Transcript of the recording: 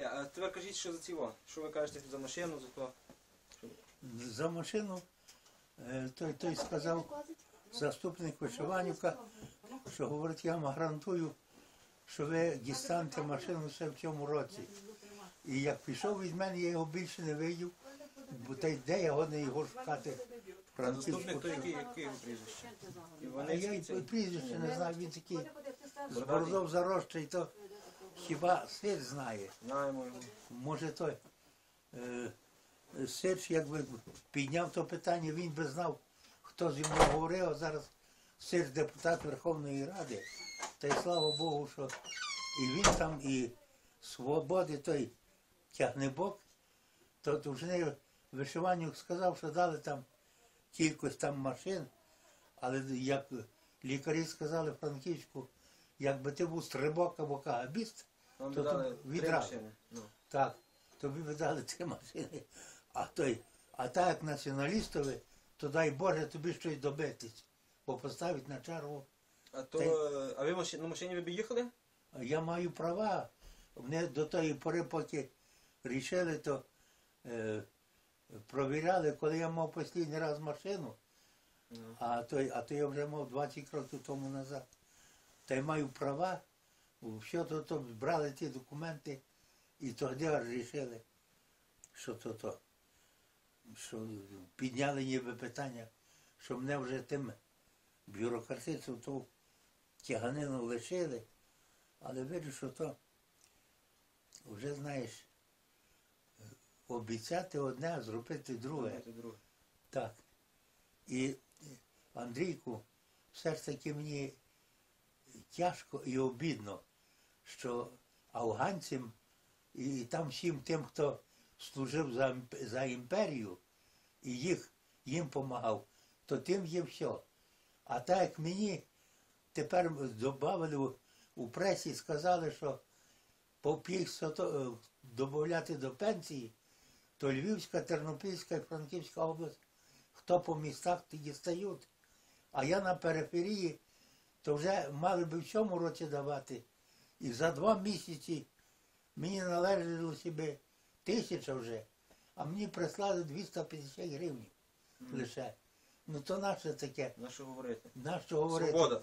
Я, А тепер кажіть, що за цього? Що ви кажете за машину, за то? За машину е, той, той сказав, заступник Вишиванівка, що говорить, я вам гарантую, що ви дістанете машину ще в цьому році. І як пішов від мене, я його більше не видів, бо та й де я годний його шукати. в А заступник то який, який його прізвище? А я цей? прізвище не знаю, він такий з бородов зарощий, то хіба сир знає. Знаємо. Може той е, Сич, якби підняв то питання, він би знав, хто зі мною говорив, а зараз Сич депутат Верховної Ради. Та й слава Богу, що і він там, і свободи той тягнебок, то вже вишиванню сказав, що дали там кількось там машин, але як лікарі сказали Франківську, якби ти був стрибок або кагабіст, Вам То дали тут три відразу. машини. Ну. так, тобі би дали три машини. А той, а так як націоналістові, то дай Боже тобі щось добитись, бо поставить на чергу. А то, Та а ви маши- на машині ви б їхали? Я маю права. Вони до тої пори, поки рішили, то е, провіряли, коли я мав останній раз машину, Ну. а то, а то я вже мав 20 років тому назад. Та й маю права, все то, то брали ті документи і тоді аж рішили, що то то. Що підняли ніби питання, що мене вже тим бюрократицем ту тяганину лишили, але видиш, що то вже знаєш, обіцяти одне, а зробити друге. Так. І Андрійку, все ж таки мені тяжко і обідно, що афганцям і там всім тим, хто служив за, за імперію і їх, їм допомагав, то тим є все. А так як мені тепер додали у, пресі, сказали, що по п'ять додати до пенсії, то Львівська, Тернопільська і Франківська область хто по містах тоді стають. А я на периферії, то вже мали би в цьому році давати. І за два місяці мені належало себе тисяча вже, а мені прислали 250 гривень лише. Ну то наше таке, На що говорити? на що говорити? Свобода.